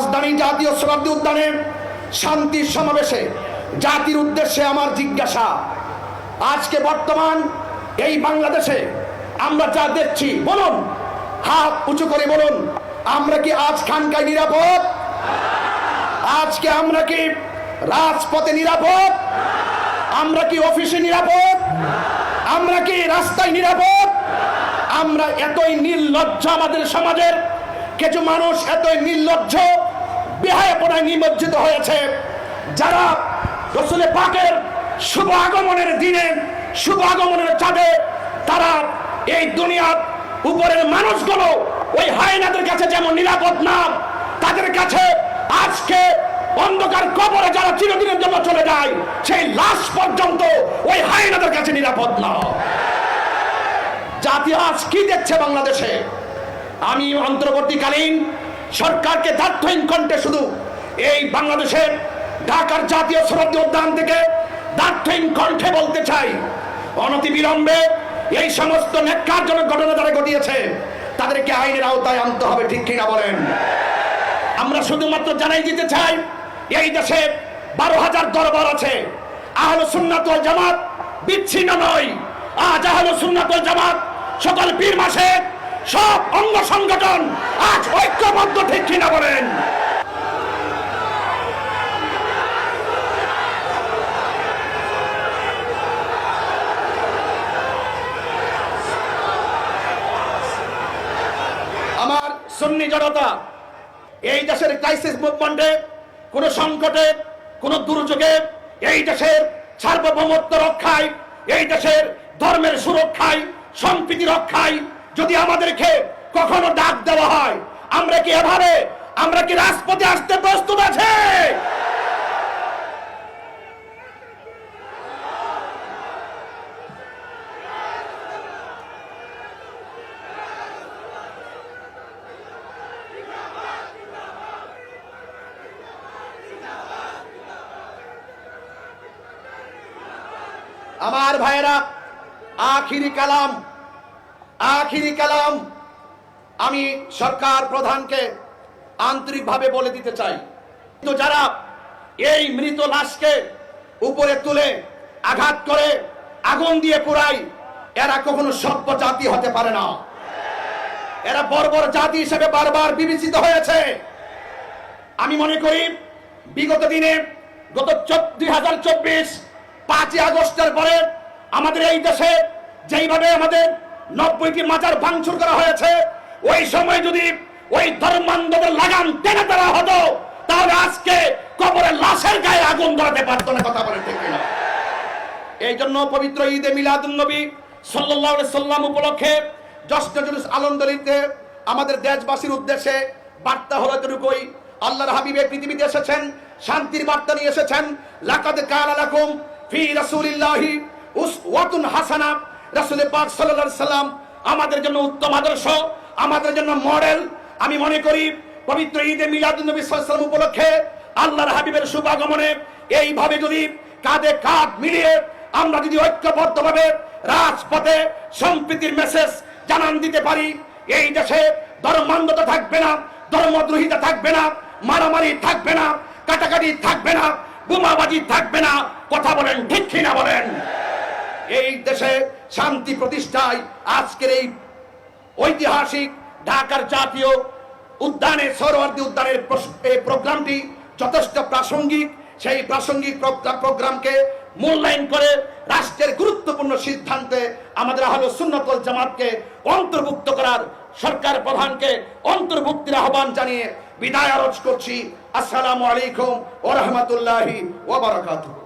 রাজধানী জাতীয় শতাব্দী উদ্যানে শান্তির সমাবেশে জাতির উদ্দেশ্যে আমার জিজ্ঞাসা। আজকে বর্তমান এই বাংলাদেশে আমরা যা দেখছি, বলুন, হাত উঁচু করে বলুন, আমরা কি আজ খানকায় নিরাপদ? আজকে আমরা কি রাজপথে নিরাপদ? আমরা কি অফিসে নিরাপদ? আমরা কি রাস্তায় নিরাপদ? আমরা এতই নির্লজ্জ আমাদের সমাজের, কিছু মানুষ এতই নির্লজ্জ বেহায়াপনায় নিমজ্জিত হয়েছে। যারা রসুলে পাকের শুভ আগমনের দিনে, শুভ আগমনের চাঁদে, তারা এই দুনিয়ার উপরের মানুষগুলো ওই হায়নাদের কাছে যেমন নিরাপদ না, তাদের কাছে আজকে অন্ধকার কবরে যারা চিরদিনের জন্য চলে যায়, সেই লাশ পর্যন্ত ওই হায়নাদের কাছে নিরাপদ না। জাতি আজ কি দেখছে বাংলাদেশে? আমি অন্তর্বর্তীকালীন সরকারকে দার্থহীন কণ্ঠে শুধু এই বাংলাদেশের ঢাকার জাতীয় সরহদ উদ্যান থেকে দার্থহীন কণ্ঠে বলতে চাই, অনতি বিলম্বে এই সমস্ত ন্যাক্কারজনক ঘটনা যারা ঘটিয়েছে, তাদেরকে আইনের আওতায় আনতে হবে, ঠিক কিনা বলেন? আমরা শুধুমাত্র জানাই দিতে চাই, এই দেশে বারো হাজার দরবার আছে, আহলে সুন্নাত ওয়াল জামাত বিচ্ছিন্ন নয়। আজ আহলে সুন্নাত ওয়াল জামাত সকল পীর মাসে সব অঙ্গ সংগঠন আজ ঐক্যবদ্ধ ঠিক কিনা বলেন? আমার সুন্নি জনতা, এই দেশের ক্রাইসিস মুভমেন্টে কোন সংকটে, কোন দুর্যোগে, এই দেশের সার্বভৌমত্ব রক্ষায়, এই দেশের ধর্মের সুরক্ষায়, সম্প্রীতি রক্ষায় যদি আমাদেরকে কখনো ডাক দেওয়া হয়, আমরা কি এভাবে, আমরা কি রাজপথে আসতে প্রস্তুত আছে? আমার ভাইয়েরা, আখিরি কালাম। আখিরি কালাম আমি সরকার প্রধানকে আন্তরিকভাবে বলে দিতে চাই। কিন্তু যারা এই মৃত লাশকে উপরে তুলে আঘাত করে, আগুন দিয়ে পুরাই এরা কখনো সভ্য জাতি হতে পারে না। এরা বর্বর জাতি হিসেবে বারবার বিবেচিত হয়েছে। আমি মনে করি, বিগত দিনে গত দুই হাজার চব্বিশ পাঁচই আগস্টের পরে আমাদের এই দেশে যেইভাবে আমাদের নব্বইটি মাজার ভাঙচুর করা হয়েছে। ওই সময় যদি ওই ধর্মান্ধদের লাগাম টেনে দেওয়া হতো, তাহলে আজকে কবরের লাশের গায়ে আগুন ধরাতে পারতো না, কথা বলে ঠিক কিনা? এই জন্য পবিত্র ঈদে মিলাদুন নবী সাল্লাহ সাল্লাম উপলক্ষে জশ্ন জুলুস আনন্দলিতে আমাদের দেশবাসীর উদ্দেশ্যে বার্তা হলো এতটুকুই। আল্লাহর হাবিবে পৃথিবীতে এসেছেন, শান্তির বার্তা নিয়ে এসেছেন। লাকাদ কানা লাকুম ফি রাসূলিল্লাহি উসওয়াতুন হাসানা। রাসূল পাক আলাইহি সাল্লাম আমাদের জন্য উত্তম আদর্শ, আমাদের জন্য মডেল। আমি মনে করি পবিত্র ঈদে মিলাদুন নবী সাল্লাল্লাহু সাল্লাম উপলক্ষে আল্লাহর হাবিবের শুভাগমনে এইভাবে যদি কাঁধে কাঁধ মিলিয়ে আমরা যদি ঐক্যবদ্ধভাবে রাজপথে সম্প্রীতির মেসেজ জানান দিতে পারি, এই দেশে ধর্মান্ধতা থাকবে না, ধর্মদ্রোহিতা থাকবে না, মারামারি থাকবে না, কাটাকাটি থাকবে না, বোমাবাজি থাকবে না। কথা বলেন ঠিক কিনা বলেন? এই দেশে শান্তি প্রতিষ্ঠায় আজকের এই ঐতিহাসিক ঢাকার জাতীয় উদ্যানে সৌরবর্তী উদ্যানের প্রোগ্রামটি যথেষ্ট প্রাসঙ্গিক। সেই প্রাসঙ্গিক প্রোগ্রামকে মূল্যায়ন করে রাষ্ট্রের গুরুত্বপূর্ণ সিদ্ধান্তে আমাদের আহলে সুন্নতল জামাতকে অন্তর্ভুক্ত করার সরকার প্রধানকে অন্তর্ভুক্তির আহ্বান জানিয়ে বিদায় আরজ করছি। আসসালামু আলাইকুম ওয়া রাহমাতুল্লাহি ওয়া বারাকাতুহু।